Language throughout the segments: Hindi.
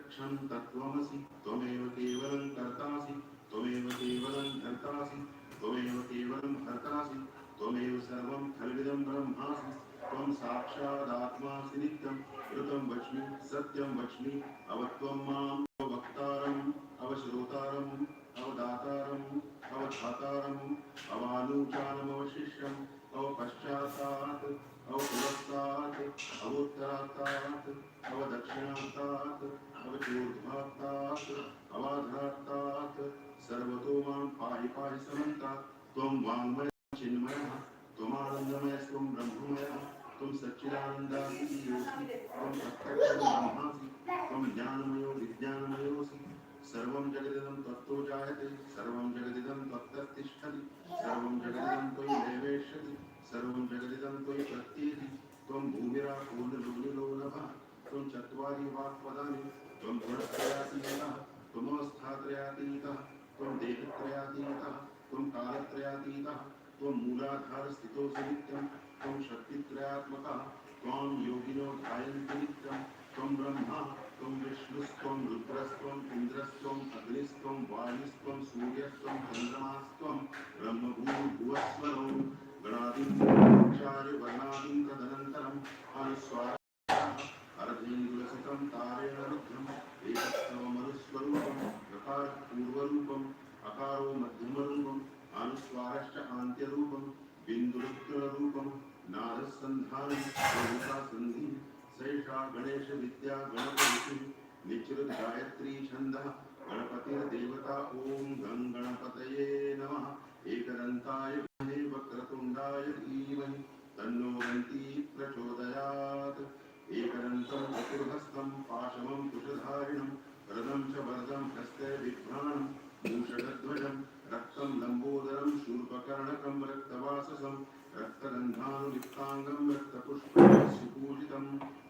प्रत्यक्षं तत्त्वमसि, त्वमेव केवलं कर्तासि, त्वमेव केवलं धर्तासि, त्वमेव केवलं हर्तासि त्वमेव सर्वं खल्विदं ब्रह्मासि, त्वं साक्षादात्मासि नित्यं वच्मि, सत्यं वच्मि, अवत्वं माम् अवश्रोतारम् अवदातारम् अवधातारम् अवपुरस्तात् अवचूर्ध्वात्तात् अवाधरात्तात् सर्वतो माँ पाहि पाहि समन्तात् त्वं वाङ्मयः, चिन्मयः त्वमानन्दमयस्त्वं ब्रह्ममयः, त्वं सच्चिदानन्दासि त्वं प्रत्यक्षं ब्रह्मासि, त्वं ज्ञानमयो विज्ञानमयोऽसि सर्वं जगदिदं तत्तो जायते, सर्वं जगदिदं तत्तत्तिष्ठति सर्वं जगदिदं त्वयि नैवेश्यति सर्वं जगदिदं त्वयि प्रत्येति। त्वं भूमिरापूर्णभूमिलोलभः त्वं चत्वारि वाक्पदानि त्वं गुणत्रयातीतः त्वमवस्थात्रयातीतः त्वं देहत्रयातीतः, त्वं कालत्रयातीतः, त्वं मूलाधारस्थितोऽसि नित्यं त्वं शक्तित्रयात्मकः, त्वां योगिनो ध्यायन्ति नित्यं त्वं ब्रह्मा, त्वं विष्णुस्त्वं रुद्रस्त्वम् इन्द्रस्त्वम् अग्निस्त्वं, वायुस्त्वं, सूर्यस्त्वं, चन्द्रमास्त्वं, ब्रह्मभूर्भुवस्वरो गणादिन्द्राय गणपतिः निचृत गायत्री छन्दः गणपतिर्देवता ॐ गं गणपतये नमः। एकदन्ताय विद्महे वक्रतुण्डाय धीमहि, तन्नो दन्ती प्रचोदयात्। एकदन्तं चतुर्हस्तं पाशमं कुशधारिणं रदं च वरदं हस्ते बिभ्राणं मूषकध्वजं, रक्तं लम्बोदरं, शूर्पकर्णकं, रक्तवाससं, रक्तगन्धानुलिप्ताङ्गं, रक्तपुष्पं, सुपूजितं। भक्तानुकम्पिनं देवं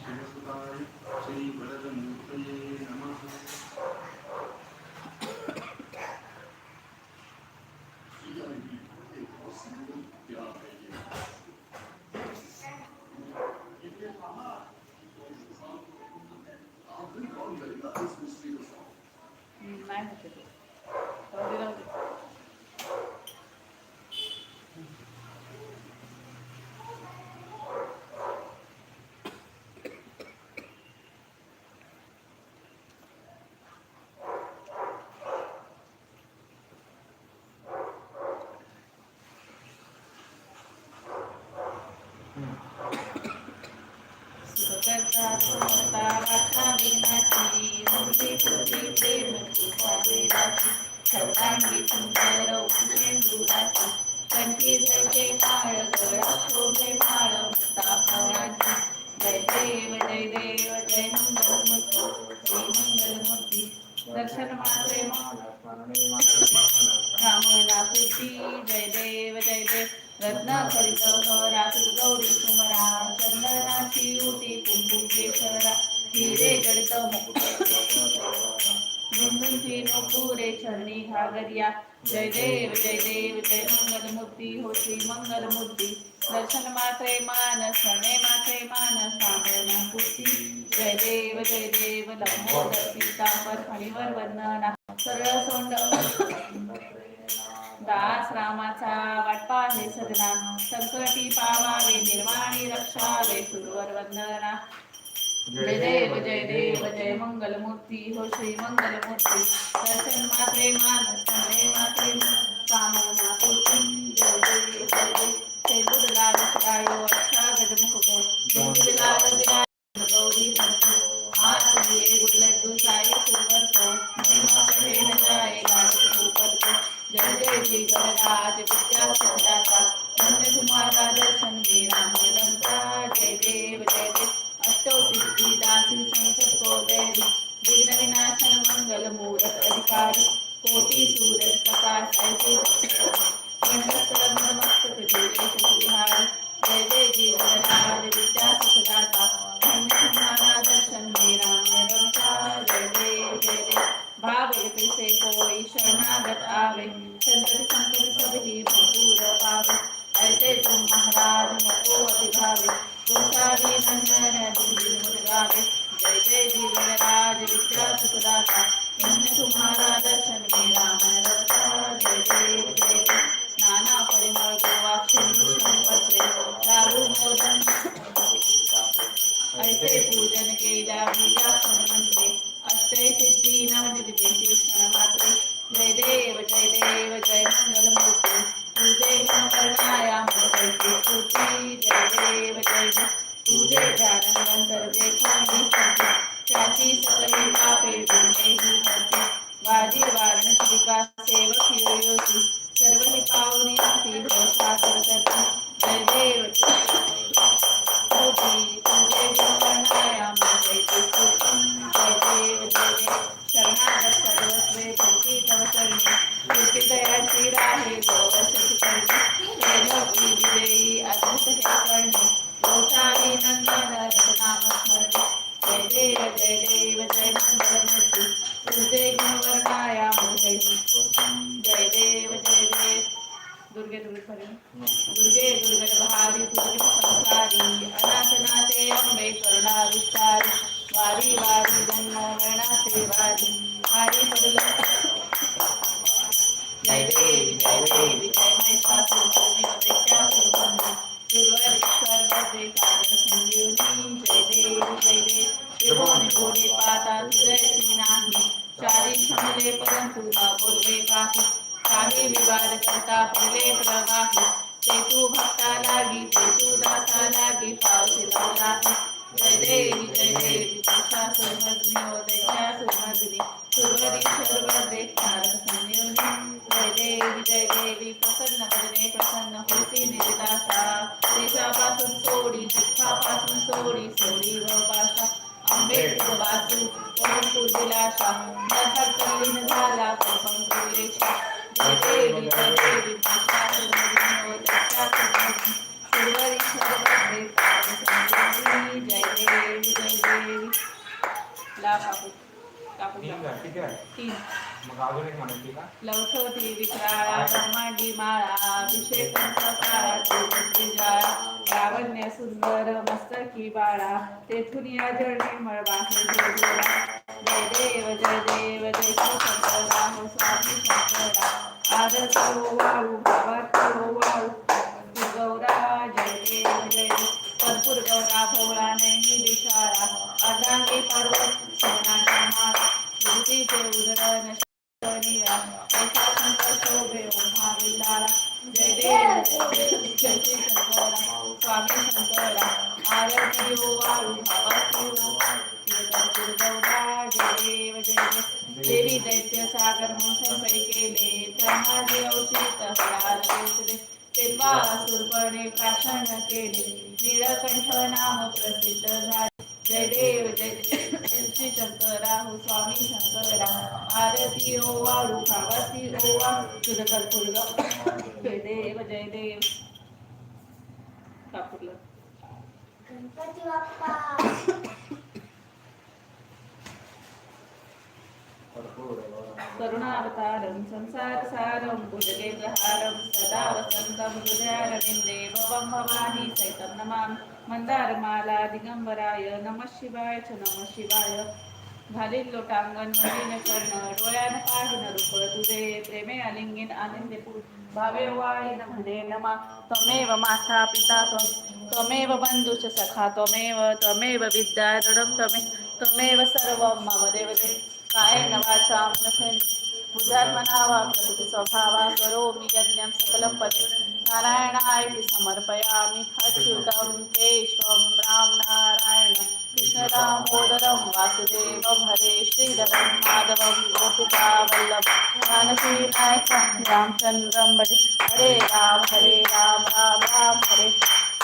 सर्वांगी सुंदर उपेंदुराची कंठी जयते काळ गळा शोभे माळ मुक्ता फळाची जय देव जय देव जय मंगलमूर्ती श्री मंगलमूर्ती दर्शन मात्रे कामना पूर्ती जय देव जय देव रत्न करीत रात्र गौरी कुमरा चंदनाची उटी कुंकुम केशरा हिरे जडित मुकुट गुंडुंची नोपुरे चरणी घागरिया जय देव जय देव जय मंगल मूर्ती होती मंगल मूर्ती दर्शन मात्रे मान सणे मात्रे मान कामना पूर्ती जय देव जय देव लंबोदर पीतांबर हरिवर वंदना सरळ सोंड दास रामाचा वाटपा हे सदना संकटी पावावे निर्वाणी रक्षावे सुरवर वंदना. जय देव जय देव जय मंगल मूर्ती हो श्री मंगल मूर्ती दर्शन मात्रे मानस स्मरणे मात्रे मन, कामना पूर्ती जय देव जय देव. जय गुरुलाल शिवायो अच्छा गजमुख को जय गुरुलाल विराज गौरी हरको हाथ लिए गुड़ लड्डू साई को महिमा बढ़े न जाए जय जय जी गणराज विद्या सुंदरता धन्य कोई शरणागत आवे संकट संकट सब ही भरपूर पावे ऐसे तुम महाराज मको अधिभावे गोसावी नंदन दिन गावे जय जय जीवनराज विद्या सुखदाता इन तुम्हारा दर्शन मेरा मन रखा जय जय देव नाना परिमळ गोवाक्षी पत्रे दारू मोदन ऐसे पूजन केल्या पूजा मंत्रे हरते वारण श्रीका सेवक योयोती सर्व ही पावनी अति हो सादर करते जय देव शरणागत सर्वस्वे भक्ती तव शरणी कीर्ती दयाची राहे गोवर्षी करणी प्रेमोक्ती विजयी अद्भुत हे करणे गोसावी नंदन रघुनाम स्मरणे जय देव जय देव जय मंगलमूर्ती तुझे गुणवर्णाया मूर्ती जय देव जय देव। दुर्गे दुर्गे दुर्गे दुर्गत बहारी दुर्गे संसारी। अनाथ नाथे अंबे करुणा विस्तारी वारी वारी जन्म मरणाचे वारी। वारी पडल जय देवी जय देवी। जय महिषासुर जय देवी। जय देवी त्रिभुवन कोटी पाता तुझे श्री नाही परंतु न बोलवे काही काही विवाद करता पडले प्रवाही ते तू भक्ता लागी ते तू दासा लागी पावसे लागी जय देवी जय देवी दैत्यासुर मर्दिनी सुरवरीश्वर वज्रे कारक संजीवनी जय देवी जय देवी प्रसन्न वदने प्रसन्न होती निदिदासा देशापासून सोडी दुःखापासून सोडी सोडी व पाशा वाचू परंतु दिलाशा नथर कलीन झाला पंकुलेशा जय देवी जय देवी महिषासुरमर्दिनी ओ दैत्यासुरमर्दिनी सुरवरीश्वर वज्रे कारक जय देवी जय देवी ला कापू कापू तीन का ठीक आहे. तीन. मग अजून एक म्हणायची का लवथोती विक्राळा ब्रह्मांडी माळा अभिषेक काळा जाळा लावण्य सुंदर मस्तकी बाळा तेथून या जळणी मळबाहे जोडला जय देव जय देव जय शंकरा हो स्वामी शंकरा आदर हो वाळू भावात हो वाळू. गौरा जय देव जय देव. कर्पूर गौरा भोळा नेहमी विशाळा. अर्धांगी पर्वत मूर्तीचे उदरण शरणिया ऐसा शंकर शोभे ओमा जय देव जय श्री स्वामी शंकरा आरती ओ वाळू भावाती ओ जय देव जय देवी दैत्य सागर मंथन पै केले ब्रह्माजी औचित हराल केसले तेव्हा असुरपणे प्राशन केले नीळकंठ नाम प्रसिद्ध झाले जय देव जय देव श्री शंकरा हो स्वामी शंकरा आरती ओ वाळू भावाती ओ वाळू जय देव जय देव कापूरला गणपती बाप्पा करुणावतारं संसारसारं भुजगेन्द्रहारं सदा वसन्तं हृदयारविन्दे भवं भवानी सैतं नमामि मन्दारमाला दिगंबराय नम शिवाय च नम शिवाय. घालील लोटांगण मलिन कर्ण डोळ्यान पाहिन रूप तुझे प्रेमे अलिंगीन आनंदे भावे वाळीन म्हणे नमा. त्वमेव माता पिता, त्वं त्वमेव बन्धुश्च सखा, त्वमेव त्वमेव विद्या दृढं त्वमे त्वमेव सर्वं मम देवते. कायेन वाचा मनसेन बुद्धात्मना प्रकृति स्वभावा करोमि यज्ञं सकलं पति नारायणाय समर्पयामि अच्युतं केशवं राम नारायण कृष्णदामोदरं वासुदेवं हरे श्रीधरं माधवं गोपिका वल्लभ रामचन्द्रं भजे हरे राम हरे राम राम राम, हरे।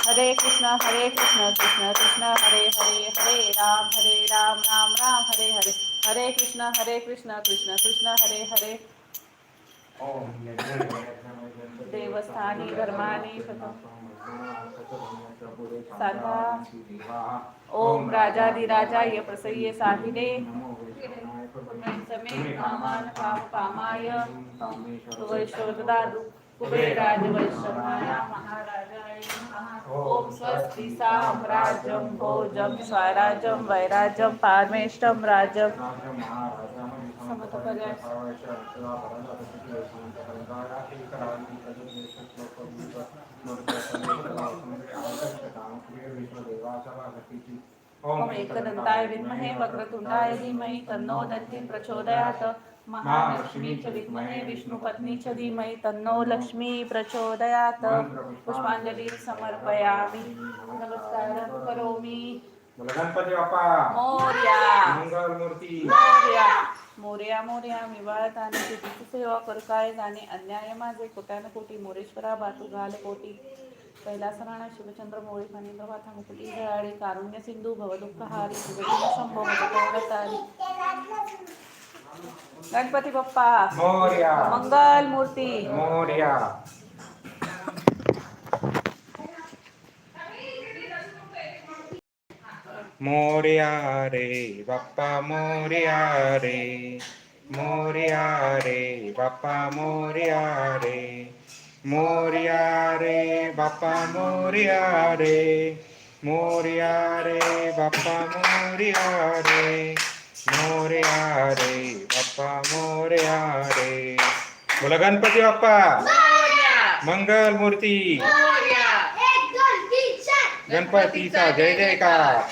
हरे कृष्ण हरे कृष्ण कृष्ण कृष्ण, हरे हरे हरे राम हरे राम राम राम, हरे हरे। हरे कृष्ण हरे कृष्ण कृष्ण कृष्ण, हरे हरे। देवस्थानी, धर्मानी साधा ओम राजाधिराजाय प्रसय्य साहिने समेत नामान काम कुबेराज महाराजाय ओम स्वस्ति साम्राज्यं भोजं स्वराज्यं वैराज्यं पारमेष्टं राज्यं ओम एकदन्ताय विद्महे वक्रतुण्डाय धीमहि तन्नो दन्ति प्रचोदयात्। महालक्ष्मी च विद्महे विष्णुपत्नी च धीमहि तन्नो लक्ष्मी प्रचोदयात्। पुष्पांजलिं समर्पयामि। नमस्कारं करोमि। गणपती बाप्पा। मोर्या। मंगल मूर्ती मोर्या। मोर्या मोर्या मी बाळत आणि तुझी सेवा कर काय जाणे अन्याय माझे कोट्यान कोटी मोरेश्वरा बातू घाल कोटी. कैलास राणा शिवचंद्र मोळी फणींद्र वाथा मुकुटी झळाळी कारुण्य सिंधू भवदुःख हारी शंभो तारी गणपती बाप्पा. मोर्या. मंगल मूर्ती मोर्या. मोर्या रे बाप्पा मोर्या रे मोर्या रे बाप्पा मोर्या रे मोर्या रे बाप्पा मोर्या रे मोर्या रे बाप्पा मोर्या रे मोर्या रे बाप्पा मोर्या रे बोला गणपती बाप्पा. मोर्या. मंगल मूर्ती मोर्या. एक दोन तीन चार. गणपतीचा जय जयकार.